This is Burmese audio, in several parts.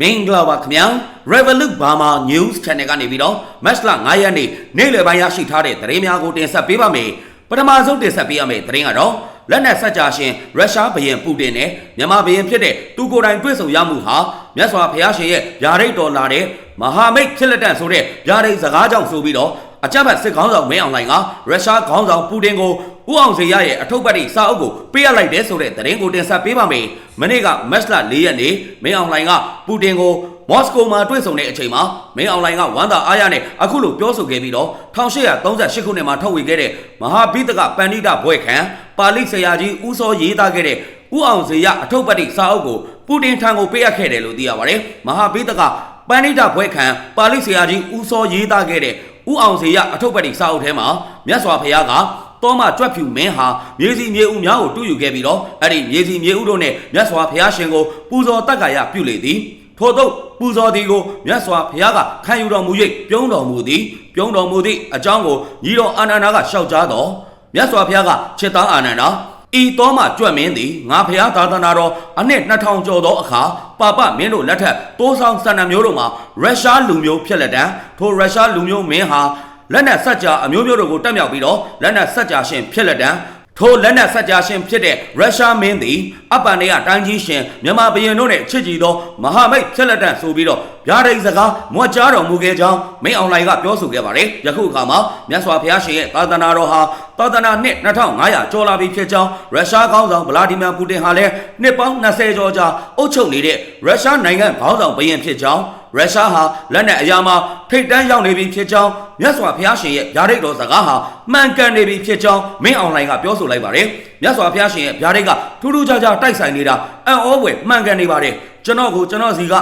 မင်္ဂလာပါခင်ဗျာ Revolut Burma News Channel ကနေပြီးတော့ Match လ9ရက်နေ့နေ့လယ်ပိုင်းရရှိထားတဲ့သတင်းများကိုတင်ဆက်ပေးပါမယ်ပထမဆုံးတင်ဆက်ပေးရမယ့်သတင်းကတော့လက်နက်ဆက်ကြရှင်ရုရှားဘရင်ပူတင်နဲ့မြန်မာဘရင်ဖြစ်တဲ့သူကိုယ်တိုင်တွေ့ဆုံရမှုဟာမြတ်စွာဘုရားရှင်ရဲ့ဗျာဒိတ်တော်လာတဲ့မဟာမိတ်ဖြစ်လက်တန့်ဆိုတဲ့ဗျာဒိတ်စကားကြောင့်ဆိုပြီးတော့အကြမ်းဖက်စစ်ခေါင်းဆောင်မင်းအောင်လှိုင်ကရုရှားခေါင်းဆောင်ပူတင်ကို ဦးအောင်စေရရဲ့အထုပ်ပတ်တိစာအုပ်ကိုပေးရလိုက်တဲ့ဆိုတဲ့သတင်းကိုတင်ဆက်ပေးပါမယ်။မနေ့ကမတ်လ၄ရက်နေ့မင်းအောင်လှိုင်ကပူတင်ကိုမော်စကိုမှာတွေ့ဆုံတဲ့အချိန်မှာမင်းအောင်လှိုင်ကဝမ်းသာအားရနဲ့အခုလိုပြောဆိုခဲ့ပြီးတော့1838ခုနှစ်မှာထုတ်ဝေခဲ့တဲ့မဟာဘိတကပန္နိတဘွဲ့ခံပါဠိဆရာကြီးဦးစောရေးသားခဲ့တဲ့ဦးအောင်စေရအထုပ်ပတ်တိစာအုပ်ကိုပူတင်ထံကိုပေးအပ်ခဲ့တယ်လို့သိရပါတယ်။မဟာဘိတကပန္နိတဘွဲ့ခံပါဠိဆရာကြီးဦးစောရေးသားခဲ့တဲ့ဥအောင်စေရအထုပ်ပတ်တိစာအုပ်ထဲမှာမြတ်စွာဘုရားက တောမကြွက်ဖြူမင်းဟာမြေစီမြေဥများကိုတူးယူခဲ့ပြီးတော့အဲ့ဒီမြေစီမြေဥတို့နဲ့မြတ်စွာဘုရားရှင်ကိုပူဇော်တက္ကရာပြုလေသည်ထို့သောပူဇော်သည်ကိုမြတ်စွာဘုရားကခံယူတော်မူ၍ပြုံးတော်မူသည်ပြုံးတော်မူသည့်အကြောင်းကိုညီတော်အာနန္ဒာကရှောက်ကြားတော်မြတ်စွာဘုရားကချစ်သားအာနန္ဒာဤတော်မှကြွက်မင်းသည်ငါဖျားသာသနာတော်အနှစ်2000ကျော်သောအခါပါပမင်းတို့လက်ထက်တိုးဆောင်စန္ဒမျိုးတို့မှာရုရှားလူမျိုးဖြစ်လက်တံထိုရုရှားလူမျိုးမင်းဟာ လက်နက်ဆက်ကြာအမျိုးမျိုးတို့ကိုတက်မြောက်ပြီးတော့လက်နက်ဆက်ကြာရှင်ဖြစ်လက်တံထိုလက်နက်ဆက်ကြာရှင်ဖြစ်တဲ့ရုရှားမင်းသည်အပန်တွေကတိုင်းကြီးရှင်မြန်မာဘရင်တို့နဲ့ချစ်ကြည်သောမဟာမိတ်ဖြစ်လက်တံဆိုပြီးတော့ဗျာဒိတ်စကားမွတ်ကြားတော်မူခဲ့ကြောင်းမင်းအွန်လိုင်းကပြောဆိုခဲ့ပါတယ်ယခုအခါမှာမြတ်စွာဘုရားရှင်ရဲ့သာသနာတော်ဟာသာသနာနှစ်2500ကျော်လာပြီဖြစ်ကြောင်းရုရှားခေါင်းဆောင်ဗလာဒီမီယာပူတင်ဟာလည်းနှစ်ပေါင်း20ကျော်ကြာအုပ်ချုပ်နေတဲ့ရုရှားနိုင်ငံခေါင်းဆောင်ဘရင်ဖြစ်ကြောင်း ရုရှားဟာလက်နက်အရာမှာထိတ်တန်းရောက်နေပြီဖြစ်ကြောင်းမြတ်စွာဘုရားရှင်ရဲ့ဗျာဒိတ်တော်စကားဟာမှန်ကန်နေပြီဖြစ်ကြောင်းမင်းအွန်လိုင်းကပြောဆိုလိုက်ပါတယ်မြတ်စွာဘုရားရှင်ရဲ့ဗျာဒိတ်ကထူးထူးခြားခြားတိုက်ဆိုင်နေတာအံ့ဩဖွယ်မှန်ကန်နေပါတယ်ကျွန်တော်ကိုကျွန်တော်စီက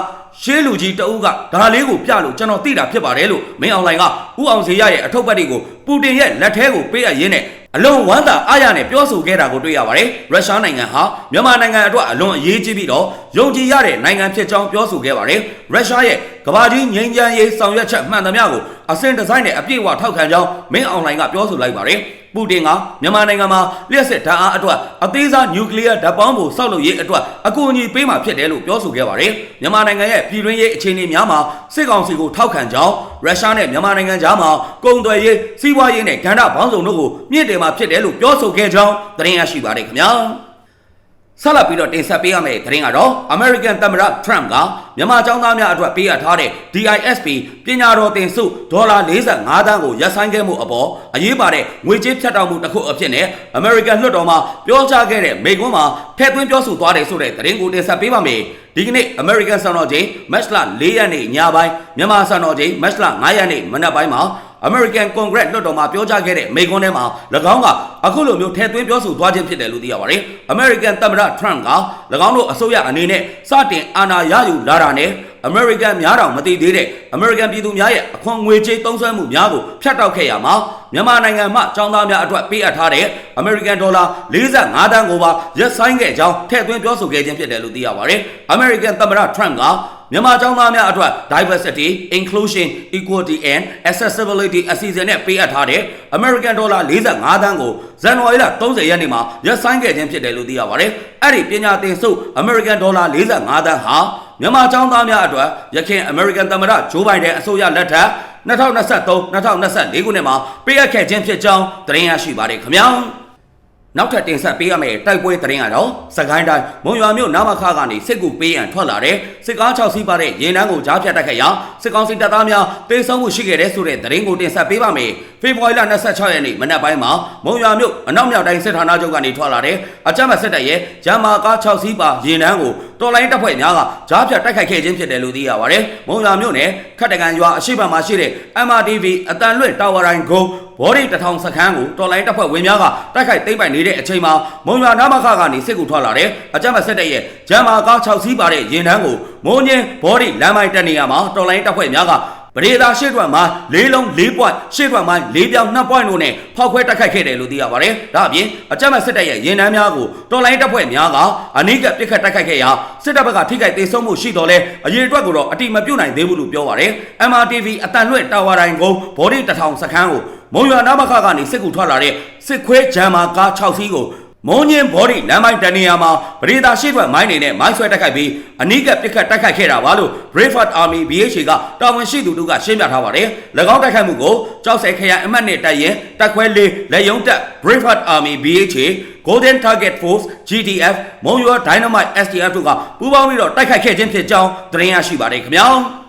ရှေးလူကြီးတအုပ်ကဒါလေးကိုပြလို့ကျွန်တော်သိတာဖြစ်ပါတယ်လို့မင်းအွန်လိုင်းကဥအောင်စေရရဲ့အထုပ်ပတ်တွေကိုပူတင်ရဲ့လက်ထဲကိုပေးအပ်ရင်းနဲ့ အလွန်ဝမ်းသာအားရနဲ့ပြောဆိုခဲ့တာကိုတွေ့ရပါတယ်ရုရှားနိုင်ငံဟာမြန်မာနိုင်ငံအတွက်အလွန်အရေးကြီးပြီးတော့ယုံကြည်ရတဲ့နိုင်ငံဖြစ်ကြောင်းပြောဆိုခဲ့ပါတယ်ရုရှားရဲ့ကမ္ဘာကြီးငြိမ်းချမ်းရေးဆောင်ရွက်ချက်မှန်သမျှကိုအစဉ်ဒီဇိုင်းနဲ့အပြည့်အဝထောက်ခံကြောင်းမင်းအွန်လိုင်းကပြောဆိုလိုက်ပါတယ် ပူတင်ကမြန်မာနိုင်ငံမှာလျှက်စစ်ဓာတ်အားအတွက်အသေးစားနျူကလ িয়ার ဓာတ်ပေါင်းကိုစောက်လုပ်ရေးအတွက်အကူအညီပေးမှာဖြစ်တယ်လို့ပြောဆိုခဲ့ပါတယ်မြန်မာနိုင်ငံရဲ့ပြည်တွင်းရေးအခြေအနေများမှာစစ်ကောင်စီကိုထောက်ခံကြောင်းရုရှားနဲ့မြန်မာနိုင်ငံကြားမှာကုန်သွယ်ရေးစီးပွားရေးနဲ့ကဏ္ဍပေါင်းစုံတို့ကိုမြင့်တင်မှာဖြစ်တယ်လို့ပြောဆိုခဲ့ကြောင်းသတင်းရရှိပါတယ်ခင်ဗျာ ဆက်လက်ပြီးတော့တင်ဆက်ပေးရမယ့်သတင်းကတော့ American သမ္မတ Trump ကမြန်မာចောင်းသားများအတွက်ပေးအပ်ထားတဲ့ DISP ပညာတော်တင်စုဒေါ်လာ45သန်းကိုရပ်ဆိုင်းခဲ့မှုအပေါ်အရေးပါတဲ့ငွေကြေးဖြတ်တောက်မှုတစ်ခုအဖြစ်နဲ့ American လွှတ်တော်မှာပြောကြားခဲ့တဲ့မိန့်ခွန်းမှာထည့်သွင်းပြောဆိုသွားတယ်ဆိုတဲ့သတင်းကိုတင်ဆက်ပေးပါမယ်။ဒီကနေ့ American စံတော်ချိန် March 4ရက်နေ့ညပိုင်းမြန်မာစံတော်ချိန် March 5ရက်နေ့မနက်ပိုင်းမှာ American Congress လွှတ်တော်မှာပြောကြားခဲ့တဲ့မိန့်ခွန်းထဲမှာ၎င်းကအခုလိုမျိုးထည့်သွင်းပြောဆိုသွားခြင်းဖြစ်တယ်လို့သိရပါတယ်။ American သမ္မတ Trump က၎င်းတို့အစိုးရအနေနဲ့စတင်အာဏာရယူလာတာနဲ့ American များတောင်မသိသေးတဲ့ American ပြည်သူများရဲ့အခွန်ငွေကြေးသုံးစွဲမှုများကိုဖျက်တောက်ခဲ့ရမှာမြန်မာနိုင်ငံမှចောင်းသားများအတွက်ပေးအပ်ထားတဲ့ American ဒေါ်လာ45တန်းကိုပါရပ်ဆိုင်းခဲ့ကြောင်းထည့်သွင်းပြောဆိုခဲ့ခြင်းဖြစ်တယ်လို့သိရပါတယ်။ American သမ္မတ Trump က မြန်မာចောင်းသားများအတွက် diversity inclusion equality and accessibility အစီအစဉ်နဲ့ပေးအပ်ထားတဲ့ American ဒေါ်လာ45သန်းကိုဇန်နဝါရီလ30ရက်နေ့မှာရပ်ဆိုင်းခဲ့ခြင်းဖြစ်တယ်လို့သိရပါတယ်။အဲ့ဒီပညာသင်စု American ဒေါ်လာ45သန်းဟာမြန်မာចောင်းသားများအတွက်ရခင် American သမ္မတဂျိုးဘိုင်ဒန်အစိုးရလက်ထက်2023-2024ခုနှစ်မှာပေးအပ်ခဲ့ခြင်းဖြစ်ကြောင်းသတင်းရရှိပါတယ်ခင်ဗျာ။ နောက်ထပ်တင်ဆက်ပေးရမယ့်တိုက်ပွဲသတင်းကတော့စကိုင်းတိုင်းမုံရွာမြို့နာမခကနေစစ်ကူပေးရန်ထွက်လာတဲ့စစ်ကား6စီးပါတဲ့ရေနန်းကိုကြားဖြတ်တိုက်ခိုက်ရာစစ်ကောင်စီတပ်သားများတေဆုံးမှုရှိခဲ့တဲ့ဆိုတဲ့သတင်းကိုတင်ဆက်ပေးပါမယ်။ဖေဖော်ဝါရီလ26ရက်နေ့မနက်ပိုင်းမှာမုံရွာမြို့အနောက်မြောက်တိုင်းစစ်ဌာနချုပ်ကနေထွက်လာတဲ့အကြမ်းဖက်စစ်တပ်ရဲ့ဂျမ်မာကား6စီးပါရေနန်းကိုတော်လိုင်းတပ်ဖွဲ့များကကြားဖြတ်တိုက်ခိုက်ခဲ့ခြင်းဖြစ်တယ်လို့သိရပါတယ်။မုံရွာမြို့နယ်ခတ်တကန်ရွာအရှိတ်မှာရှိတဲ့ MRTV အတန်လွင့်တာဝါရိုင်းဂုံ ဘော်ဒီတထောင်စခန်းကိုတော်လိုင်းတပ်ဖွဲ့ဝင်များကတိုက်ခိုက်သိမ်းပိုက်နေတဲ့အချိန်မှာမုံရွာနာမခကနေစစ်ကူထွက်လာတဲ့အကြမ်းဖက်စစ်တပ်ရဲ့ဂျမ်မာကား6စီးပါတဲ့ရင်တန်းကိုမုံညင်းဘော်ဒီလမ်းမိုင်းတက်နေရမှာတော်လိုင်းတပ်ဖွဲ့များကပရိသာရှေ့တွက်မှာ၄လုံး၄ပွိုင်းရှေ့တွက်မှာ၄ပြောင်း၂ပွိုင်းတို့နဲ့ဖောက်ခွဲတိုက်ခိုက်ခဲ့တယ်လို့သိရပါတယ်။ဒါအပြင်အကြမ်းဖက်စစ်တပ်ရဲ့ရင်တန်းများကိုတော်လိုင်းတပ်ဖွဲ့များကအနိကပစ်ခတ်တိုက်ခိုက်ခဲ့ရာစစ်တပ်ဘက်ကထိခိုက်ဒေဆုံးမှုရှိတော်လဲအရေးအတွက်ကိုတော့အတိမပြုတ်နိုင်သေးဘူးလို့ပြောပါတယ်။ MRTV အတန်လွင့်တာဝါတိုင်းကုန်းဘော်ဒီတထောင်စခန်းကို မုံရွာနာမခကနေစစ်ကူထွက်လာတဲ့စစ်ခွဲဂျမ်မာကား6စီးကိုမုံညင်းဘော်ဒီလမ်းပိုင်းတနေရာမှာပရိသတ်ရှိထွက်မိုင်းနေနဲ့မိုင်းဆွဲတိုက်ခိုက်ပြီးအနီးကပ်ပစ်ခတ်တိုက်ခိုက်ခဲ့တာပါလို့ Brave Army BHA ကတာဝန်ရှိသူတို့ကရှင်းပြထားပါတယ်။၎င်းတိုက်ခိုက်မှုကိုကြောက်စဲခရိုင်အမှတ်နဲ့တိုက်ရင်တက်ခွဲလေးလက်ယုံတက် Brave Army BHA Golden Target Force GTF မုံရွာ Dynamite STF တို့ကပူးပေါင်းပြီးတော့တိုက်ခိုက်ခဲ့ခြင်းဖြစ်ကြောင်းသတင်းရရှိပါတယ်ခင်ဗျာ။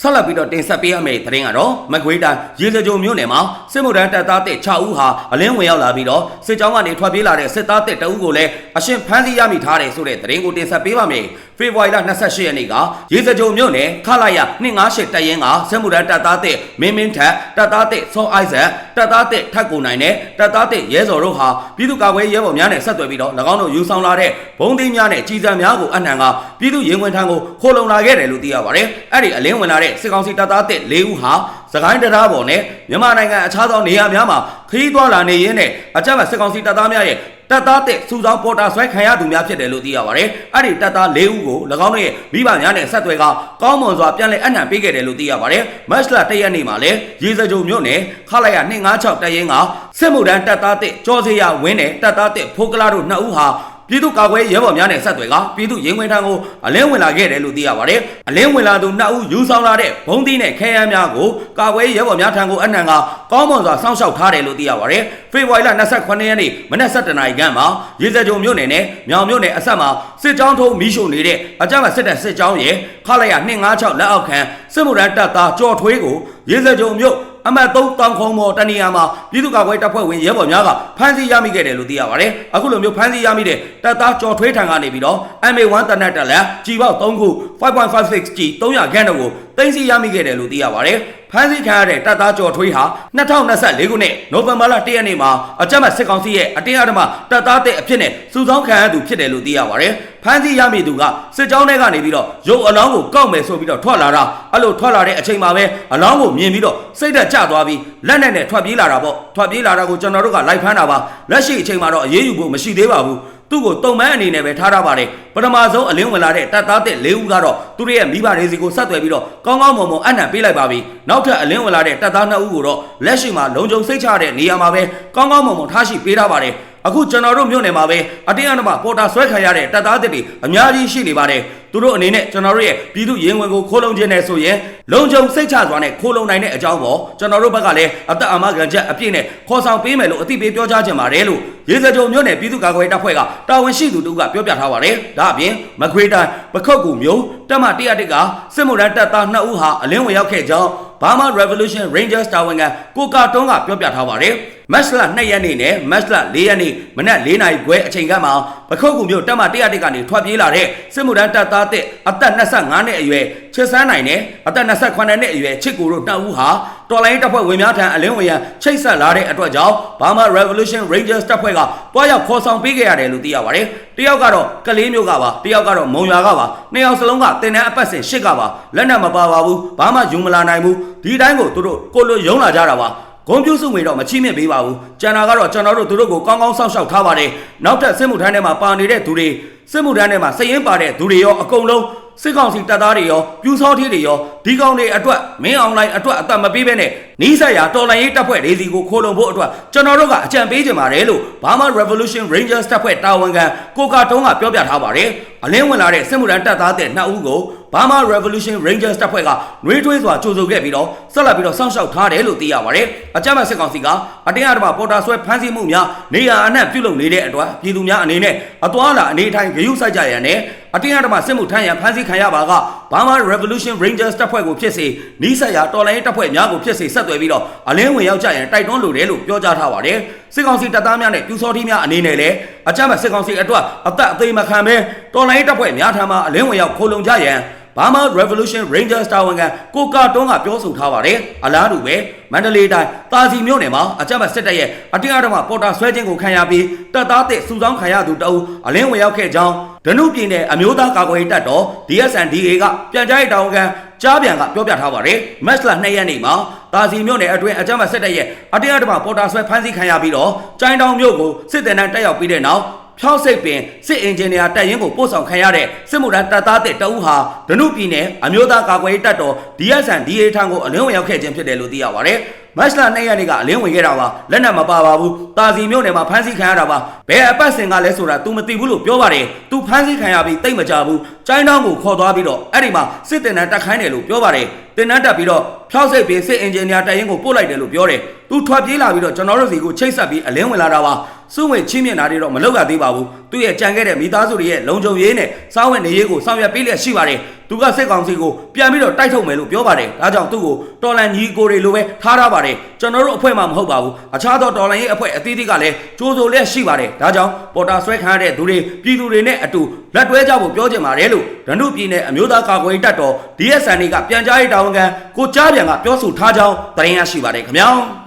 ဆက်လက်ပြီးတော့တင်ဆက်ပေးရမယ့်သတင်းကတော့မကွေးတိုင်းရေစကြိုမြို့နယ်မှာစစ်မှုထမ်းတပ်သားတစ်6ဦးဟာအလင်းဝင်ရောက်လာပြီးတော့စစ်ကြောင်းကနေထွက်ပြေးလာတဲ့စစ်သားတစ်တအုပ်ကိုလည်းအရှင်ဖမ်းဆီးရမိထားတယ်ဆိုတဲ့သတင်းကိုတင်ဆက်ပေးပါမယ်။ဖေဖော်ဝါရီလ28ရက်နေ့ကရေစကြိုမြို့နယ်ခလာရ258တပ်ရင်းကစစ်မှုထမ်းတပ်သားတစ်မင်းမင်းထက်တပ်သားတစ်စောအိုက်ဇက်တပ်သားတစ်ထက်ကိုနိုင်နဲ့တပ်သားတစ်ရဲစော်တို့ဟာပြည်သူ့ကာကွယ်ရဲဘော်များနဲ့ဆက်သွယ်ပြီးတော့၎င်းတို့ယူဆောင်လာတဲ့ဘုံသီးများနဲ့ကြီးစံများကိုအနှံကပြည်သူရင်ဝင်ထံကိုခိုးလုံလာခဲ့တယ်လို့သိရပါတယ်။အဲ့ဒီအလင်းဝင်လာတဲ့စစ်ကောင်စီတပ်သားတစ်၄ဦးဟာစကိုင်းတရားပေါ်နဲ့မြန်မာနိုင်ငံအခြားသောနေရာများမှာခရီးသွားလာနေရင်းနဲ့အကြမ်းဖက်စစ်ကောင်စီတပ်သားများရဲ့ တပ်သားတဲ့စူဆောင်းပေါ်တာဆွဲခံရသူများဖြစ်တယ်လို့သိရပါတယ်။အဲ့ဒီတပ်သား၄ဦးကို၎င်းတို့ရဲ့မိဘများနဲ့ဆက်သွယ်ကကောင်းမွန်စွာပြန်လည်အနှံပေးခဲ့တယ်လို့သိရပါတယ်။မတ်လ၁ရက်နေ့မှာလည်းရေစကြိုမြို့နယ်ခလိုက်ရ256တပ်ရင်းကစစ်မှုထမ်းတပ်သားတဲ့ကြောစေရဝင်းနဲ့တပ်သားတဲ့ဖိုးကလာတို့နှစ်ဦးဟာ ပြည်သူ့ကာကွယ်ရဲဘော်များနဲ့ဆက်သွယ်ကပြည်သူ့ရင်ဝင်ထံကိုအလင်းဝင်လာခဲ့တယ်လို့သိရပါတယ်။အလင်းဝင်လာသူနှစ်ဦးယူဆောင်လာတဲ့ဘုံသီးနဲ့ခဲယမ်းများကိုကာကွယ်ရဲဘော်များထံကိုအနှံကကောင်းမွန်စွာစောင့်ရှောက်ထားတယ်လို့သိရပါတယ်။ဖေဖော်ဝါရီလ28ရက်နေ့မနက်7:00နာရီခန့်မှာရေစကြိုမြို့နယ်နဲ့မြောင်မြို့နယ်အဆက်မှာစစ်ကြောင်းထုံးမီးရှို့နေတဲ့အကြမ်းဖက်စစ်တပ်စစ်ကြောင်းရဲ့ခလိုက်ရ256လက်အောက်ခံစစ်မှုထမ်းတပ်သားကြော်ထွေးကိုရေစကြုံမြို့ အမှတ်3တောင်ခုံမော်တနေရာမှာပြည်သူ့ကာကွယ်တပ်ဖွဲ့ဝင်ရဲဘော်များကဖမ်းဆီးရမိခဲ့တယ်လို့သိရပါတယ်။အခုလိုမျိုးဖမ်းဆီးရမိတဲ့တပ်သားကြော်ထွေးထံကနေပြီးတော့ MA1 တနက်တက်လက်ကြီးပေါက်3ခု5.56 G 300ခန်းတို့ကို တင်စီရမိခဲ့တယ်လို့သိရပါတယ်။ဖမ်းဆီးခံရတဲ့တပ်သားကြော်ထွေးဟာ2024ခုနှစ်နိုဝင်ဘာလ1ရက်နေ့မှာအကြမ်းဖက်စစ်ကောင်စီရဲ့အတင်းအဓမ္မတပ်သားတဲ့အဖြစ်နဲ့စုဆောင်းခံရသူဖြစ်တယ်လို့သိရပါတယ်။ဖမ်းဆီးရမိသူကစစ်ကြောင်းထဲကနေပြီးတော့ရုပ်အလောင်းကိုကောက်မယ်ဆိုပြီးတော့ထွက်လာတာအဲ့လိုထွက်လာတဲ့အချိန်မှာပဲအလောင်းကိုမြင်ပြီးတော့စိတ်သက်ကျသွားပြီးလက်နဲ့နဲ့ထွက်ပြေးလာတာပေါ့ထွက်ပြေးလာတာကိုကျွန်တော်တို့ကလိုက်ဖမ်းတာပါလက်ရှိအချိန်မှာတော့အေးအေးယူဖို့မရှိသေးပါဘူး သူ့ကိုတုံမန်းအနေနဲ့ပဲထားထားပါတယ်ပထမဆုံးအလင်းဝင်လာတဲ့တပ်သားတဲ့၄ဦးကတော့သူတို့ရဲ့မိဘတွေစီကိုဆက်သွယ်ပြီးတော့ကောင်းကောင်းမွန်မွန်အနံ့ပေးလိုက်ပါပြီနောက်ထပ်အလင်းဝင်လာတဲ့တပ်သား၂ဦးကိုတော့လက်ရှိမှာလုံခြုံစိတ်ချတဲ့နေရာမှာပဲကောင်းကောင်းမွန်မွန်ထားရှိပေးထားပါတယ် အခုကျွန်တော်တို့မြို့နယ်မှာပဲအတင်းအဓမ္မပေါ်တာဆွဲခံရတဲ့တပ်သားတွေအများကြီးရှိနေပါတယ်သူတို့အနေနဲ့ကျွန်တော်တို့ရဲ့ပြည်သူရင်ဝင်ကိုခိုးလုံခြင်းနဲ့ဆိုရင်လုံခြုံစိတ်ချစွာနဲ့ခိုးလုံနိုင်တဲ့အကြောင်းပေါ့ကျွန်တော်တို့ဘက်ကလည်းအသက်အမခံချက်အပြည့်နဲ့ခေါ်ဆောင်ပေးမယ်လို့အသိပေးပြောကြားခြင်းပါတယ်လို့ရေစကြုံမြို့နယ်ပြည်သူ့ကာကွယ်တပ်ဖွဲ့ကတာဝန်ရှိသူတို့ကပြောပြထားပါတယ်ဒါအပြင်မခွေးတိုင်းပခုတ်ကူမြို့တပ်မ101ကစစ်မှုထမ်းတပ်သား2ဦးဟာအလင်းဝင်ရောက်ခဲ့ကြောင်း Burma Revolution Rangers တာဝန်ခံကိုကာတွန်းကပြောပြထားပါတယ် မတ်လ2ရက်နေ့နဲ့မတ်လ4ရက်နေ့မနက်4နာရီခွဲအချိန်ကမှပခုတ်ကူမြို့တပ်မ101ကနေထွက်ပြေးလာတဲ့စစ်မှုထမ်းတပ်သားတဲ့အသက်25နှစ်အရွယ်ချစ်စန်းနိုင်နဲ့အသက်28နှစ်အရွယ်ချစ်ကိုတို့နှစ်ဦးဟာတော်လိုင်းတပ်ဖွဲ့ဝင်များထံအလင်းဝင်ရန်ချိတ်ဆက်လာတဲ့အတွက်ကြောင့် Burma Revolution Rangers တပ်ဖွဲ့ကတွားရောက်ခေါ်ဆောင်ပေးခဲ့ရတယ်လို့သိရပါတယ်။တယောက်ကတော့ကလေးမျိုးကပါတယောက်ကတော့မုံရွာကပါနှစ်ယောက်စလုံးကတင်တန်းအပတ်စဉ်ရှစ်ကပါလက်နက်မပါပါဘူးဘာမှယူမလာနိုင်ဘူးဒီတိုင်းကိုသူတို့ကိုလိုယုံလာကြတာပါ ဂုံပြူစုငွေတော့မချိမြင့်ပေးပါဘူးကျန်တာကတော့ကျွန်တော်တို့သူတို့ကိုကောင်းကောင်းစောင့်ရှောက်ထားပါတယ်နောက်ထပ်စစ်မှုထမ်းထဲမှာပါနေတဲ့သူတွေစစ်မှုထမ်းထဲမှာစည်ရင်ပါတဲ့သူတွေရောအကုန်လုံးစစ်ကောင်စီတပ်သားတွေရောပြူစောထီးတွေရောဒီကောင်တွေအတွက်မင်းအွန်လိုင်းအတွက်အသက်မပေးဘဲနဲ့နီးစပ်ရာတော်လိုင်းရေးတပ်ဖွဲ့တွေစီကိုခိုးလုံဖို့အတွက်ကျွန်တော်တို့ကအကြံပေးကြပါတယ်လို့ Burma Revolution Rangers တပ်ဖွဲ့တာဝန်ခံကိုကာတုံးကပြောပြထားပါတယ်အလင်းဝင်လာတဲ့စစ်မှုထမ်းတပ်သားတဲ့နှစ်ဦးကို Burma Revolution Rangers တပ်ဖွဲ့ကနှွေးထွေးစွာကြိုဆိုခဲ့ပြီးတော့ဆက်လက်ပြီးတော့စောင့်ရှောက်ထားတယ်လို့သိရပါတယ်အကြမ်းဖက်စစ်ကောင်စီကအတင်းအဓမ္မပေါ်တာဆွဲဖမ်းဆီးမှုများနေရာအနှံ့ပြုလုပ်နေတဲ့အတွက်ပြည်သူများအနေနဲ့အသွာလာအနေထိုင်ဂရုစိုက်ကြရန်နဲ့အတင်းအဓမ္မစစ်မှုထမ်းရန်ဖမ်းဆီးခံရပါက Burma Revolution Rangers တပ်ဖွဲ့ကိုဖြစ်စေနီးစပ်ရာတော်လိုင်းတပ်ဖွဲ့များကိုဖြစ်စေဆက်သွယ်ပြီးတော့အလင်းဝင်ရောက်ကြရန်တိုက်တွန်းလိုတယ်လို့ပြောကြားထားပါတယ်စစ်ကောင်စီတပ်သားများနဲ့ပြူစောထီးများအနေနဲ့လည်းအကြမ်းဖက်စစ်ကောင်စီအတွက်အသက်အသေးမခံဘဲတော်လိုင်းတပ်ဖွဲ့များထံမှအလင်းဝင်ရောက်ခိုးလုံကြရန် Burma Revolution Rangers တာဝန်ခံကိုကာတွန်းကပြောဆိုထားပါတယ်။အလားတူပဲမန္တလေးတိုင်းတာစီမြို့နယ်မှာအကြမ်းဖက်စစ်တပ်ရဲ့အတင်းအဓမ္မပေါ်တာဆွဲခြင်းကိုခံရပြီးတပ်သားတဲ့စုဆောင်းခံရသူတအုပ်အလင်းဝင်ရောက်ခဲ့ကြောင်းဒနုပြည်နယ်အမျိုးသားကာကွယ်ရေးတပ်တော် DSNDA ကပြန်ကြားရေးတာဝန်ခံကြားပြန်ကပြောပြထားပါတယ်။မတ်လ2ရက်နေ့မှာတာစီမြို့နယ်အတွင်းအကြမ်းဖက်စစ်တပ်ရဲ့အတင်းအဓမ္မပေါ်တာဆွဲဖမ်းဆီးခံရပြီးတော့ကျိုင်းတောင်မြို့ကိုစစ်တပ်နဲ့တက်ရောက်ပြီးတဲ့နောက် ဖြောက်စိတ်ပင်စစ်အင်ဂျင်နီယာတပ်ရင်းကိုပို့ဆောင်ခံရတဲ့စစ်မှုထမ်းတပ်သားတဲ့တအုပ်ဟာဒနုပြည်နယ်အမျိုးသားကာကွယ်ရေးတပ်တော် DSN DA ထံကိုအလင်းဝင်ရောက်ခဲ့ခြင်းဖြစ်တယ်လို့သိရပါတယ်။မတ်လ2ရက်နေ့ကအလင်းဝင်ခဲ့တာပါလက်နက်မပါပါဘူးတာစီမြို့နယ်မှာဖမ်းဆီးခံရတာပါဘယ်အပတ်စဉ်ကလဲဆိုတာ तू မသိဘူးလို့ပြောပါတယ် तू ဖမ်းဆီးခံရပြီးတိတ်မကြဘူးကျိုင်းတောင်းကိုခေါ်သွားပြီးတော့အဲ့ဒီမှာစစ်တင်တန်းတက်ခိုင်းတယ်လို့ပြောပါတယ် တင်တန်းတက်ပြီးတော့ဖြောက်စိတ်ပြီးစစ်အင်ဂျင်နီယာတိုင်ရင်ကိုပို့လိုက်တယ်လို့ပြောတယ်သူထွက်ပြေးလာပြီးတော့ကျွန်တော်တို့စီကိုချိတ်ဆက်ပြီးအလင်းဝင်လာတာပါစုဝင်ချင်းမြင်တာတွေတော့မလုပ်ရသေးပါဘူးသူ့ရဲ့ကြံခဲ့တဲ့မိသားစုတွေရဲ့လုံခြုံရေးနဲ့စောင်းဝင်နေရေးကိုဆောင်ရွက်ပေးလျက်ရှိပါတယ်သူကစစ်ကောင်စီကိုပြန်ပြီးတော့တိုက်ထုတ်မယ်လို့ပြောပါတယ်ဒါကြောင့်သူ့ကိုတော်လန်ညီကိုတွေလိုပဲထားထားပါတယ်ကျွန်တော်တို့အဖွဲ့မှမဟုတ်ပါဘူးအခြားသောတော်လန်ရေးအဖွဲ့အသီးသီးကလည်းကြိုးစိုးလျက်ရှိပါတယ်ဒါကြောင့်ပေါ်တာဆွဲခံရတဲ့သူတွေပြည်သူတွေနဲ့အတူလက်တွဲကြဖို့ပြောချင်ပါတယ်လို့ရန်သူပြည်နယ်အမျိုးသားကာကွယ်ရေးတပ်တော် DSN ကပြန်ကြားရေးတာဝန်ခံကိုကြားပြန်ကပြောဆိုထားကြောင်းသတင်းရရှိပါတယ်ခင်ဗျာ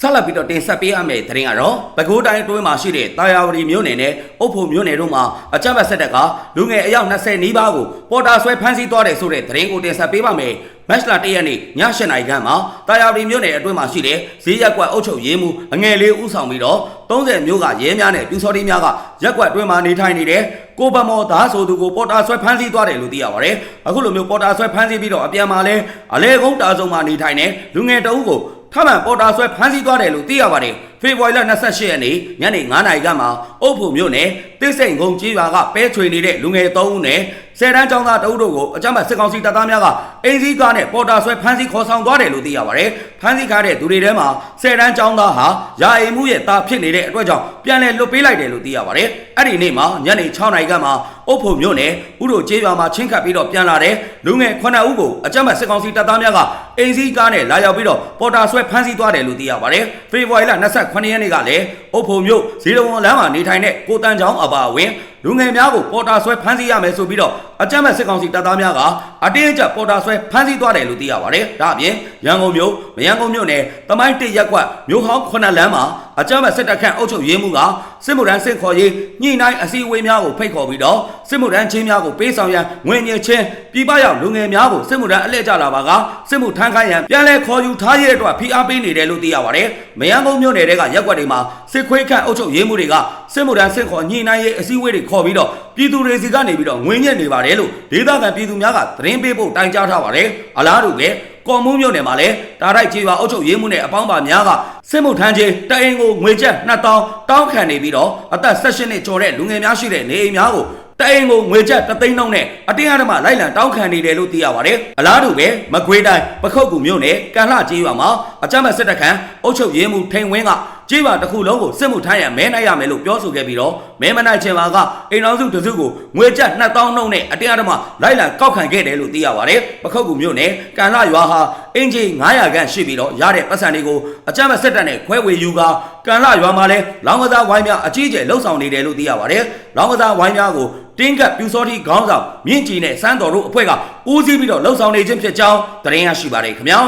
ဆက်လက်ပြီးတော့တင်ဆက်ပေးရမယ့်သတင်းကတော့ပဲခူးတိုင်းအတွင်းမှာရှိတဲ့တာယာဝတီမြို့နယ်နဲ့အုတ်ဖို့မြို့နယ်တို့မှာအကြမ်းဖက်ဆက်တပ်ကလူငယ်အယောက်20နီးပါးကိုပေါ်တာဆွဲဖမ်းဆီးသွားတယ်ဆိုတဲ့သတင်းကိုတင်ဆက်ပေးပါမယ်မက်စလာ၁ရက်နေ့ည၈နာရီခန့်မှာတာယာဝတီမြို့နယ်အတွင်းမှာရှိတဲ့ဈေးရက်ကွက်အုပ်ချုပ်ရေးမှူးအငယ်လေးဦးဆောင်ပြီးတော့30မျိုးကရဲများနဲ့ပြူစောတိများကရက်ကွက်အတွင်းမှာနေထိုင်နေတဲ့ကိုပမောသားဆိုသူကိုပေါ်တာဆွဲဖမ်းဆီးသွားတယ်လို့သိရပါတယ်အခုလိုမျိုးပေါ်တာဆွဲဖမ်းဆီးပြီးတော့အပြန်မှာလဲအလဲကုန်းတာစုံမှာနေထိုင်တဲ့လူငယ်တအုပ်ကို ထမှန်ပေါ်တာဆွဲဖမ်းဆီးသွားတယ်လို့သိရပါတယ်ဖေဖော်ဝါရီလ28ရက်နေ့ညနေ9:00နာရီကမှအုပ်ဖို့မြို့နယ်တစ်စိန်ကုန်းကြီးရွာကပဲချွေနေတဲ့လူငယ်3ဦးနဲ့ ဆယ်တန်းကျောင်းသားတအုပ်တို့ကိုအကြမ်းဖက်စစ်ကောင်စီတပ်သားများကအင်းစည်းကားနဲ့ပေါ်တာဆွဲဖမ်းဆီးခေါ်ဆောင်သွားတယ်လို့သိရပါတယ်ဖမ်းဆီးကားတဲ့သူတွေထဲမှာဆယ်တန်းကျောင်းသားဟာယာအိမ်မှုရဲ့သားဖြစ်နေတဲ့အတွက်ကြောင့်ပြန်လည်လွတ်ပေးလိုက်တယ်လို့သိရပါတယ်အဲ့ဒီနေ့မှာညနေ6:00နာရီကမှအုပ်ဖို့မြို့နယ်ဥတို့ကျေးရွာမှာချင်းခတ်ပြီးတော့ပြန်လာတဲ့လူငယ်9ဦးကိုအကြမ်းဖက်စစ်ကောင်စီတပ်သားများကအင်းစည်းကားနဲ့လာရောက်ပြီးတော့ပေါ်တာဆွဲဖမ်းဆီးသွားတယ်လို့သိရပါတယ်ဖေဖော်ဝါရီလ28ရက်နေ့ကလည်းအုပ်ဖို့မြို့ဇီလဝန်လမ်းမှာနေထိုင်တဲ့ကိုတန်းချောင်းအပါအဝင်လူငယ်များကိုပေါ်တာဆွဲဖမ်းဆီးရမယ်ဆိုပြီးတော့အကြမ်းဖက်စစ်ကောင်စီတပ်သားများကအတင်းအကျပ်ပေါ်တာဆွဲဖမ်းဆီးသွားတယ်လို့သိရပါတယ်။ဒါအပြင်ရန်ကုန်မြို့မရန်ကုန်မြို့နယ်တမိုင်းတစ်ရက်ကွက်မြို့ဟောင်းခုနှစ်လမ်းမှာ အကြမ်းဖက်စစ်တပ်ခန့်အုပ်ချုပ်ရေးမှုကစစ်မှုထမ်းစစ်ခေါ်ရေးညှိနှိုင်းအစည်းအဝေးများကိုဖိတ်ခေါ်ပြီးတော့စစ်မှုထမ်းချင်းများကိုပေးဆောင်ရန်ငွေညင်ချင်းပြည်ပရောက်လူငယ်များကိုစစ်မှုထမ်းအလှည့်ကျလာပါကစစ်မှုထမ်းခိုင်းရန်ပြန်လည်ခေါ်ယူထားရတဲ့အတွက်ဖိအားပေးနေတယ်လို့သိရပါတယ်။မရန်ကုန်မြို့နယ်ကရက်ကွက်တွေမှာစစ်ခွေးခန့်အုပ်ချုပ်ရေးမှုတွေကစစ်မှုထမ်းစစ်ခေါ်ညှိနှိုင်းရေးအစည်းအဝေးတွေခေါ်ပြီးတော့ပြည်သူတွေစီကနေပြီးတော့ငွေညက်နေပါတယ်လို့ဒေသခံပြည်သူများကသတင်းပေးဖို့တိုင်ကြားထားပါတယ်။အလားတူပဲ ကော်မှုမြို့နယ်မှာလည်းတာတိုက်ကြီးပါအုပ်ချုပ်ရေးမှုနဲ့အပေါင်းပါများကစစ်မှုထမ်းချင်းတအိမ်ကိုငွေကျပ်2000တောင်းခံနေပြီးတော့အသက်16နှစ်ကျော်တဲ့လူငယ်များရှိတဲ့နေအိမ်များကိုတအိမ်ကိုငွေကျပ်3သိန်းနှုန်းနဲ့အတင်းအဓမ္မလိုက်လံတောင်းခံနေတယ်လို့သိရပါတယ်။အလားတူပဲမကွေးတိုင်းပခုတ်ကူမြို့နယ်ကန်လှကြီးရွာမှာအကြမ်းဖက်စစ်တပ်ခန့်အုပ်ချုပ်ရေးမှုထိန်ဝင်းက ကြေးပါတစ်ခုလုံးကိုစစ်မှုထမ်းရမဲနိုင်ရမယ်လို့ပြောဆိုခဲ့ပြီးတော့မဲမနိုင်ချင်ပါကအိမ်တော်စုတစုကိုငွေကျပ်2000နှုန်းနဲ့အတင်းအဓမ္မလိုက်လံကောက်ခံခဲ့တယ်လို့သိရပါတယ်။ပခုတ်ကူမြို့နယ်ကန်လှရွာဟာအင်ဂျီ900ခန့်ရှိပြီးတော့ရတဲ့ပတ်စံတွေကိုအကြမ်းဖက်စစ်တပ်နဲ့ခွဲဝေယူကကန်လှရွာမှာလဲလောင်းကစားဝိုင်းများအကြီးအကျယ်လှုပ်ဆောင်နေတယ်လို့သိရပါတယ်။လောင်းကစားဝိုင်းများကိုတင်းကပ်ပြူစောတိခေါင်းဆောင်မြင့်ကြီးနဲ့စန်းတော်တို့အဖွဲ့ကဦးစီးပြီးတော့လှုပ်ဆောင်နေခြင်းဖြစ်ကြောင်းသတင်းရရှိပါတယ်ခင်ဗျာ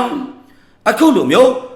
အခုလိုမျိုး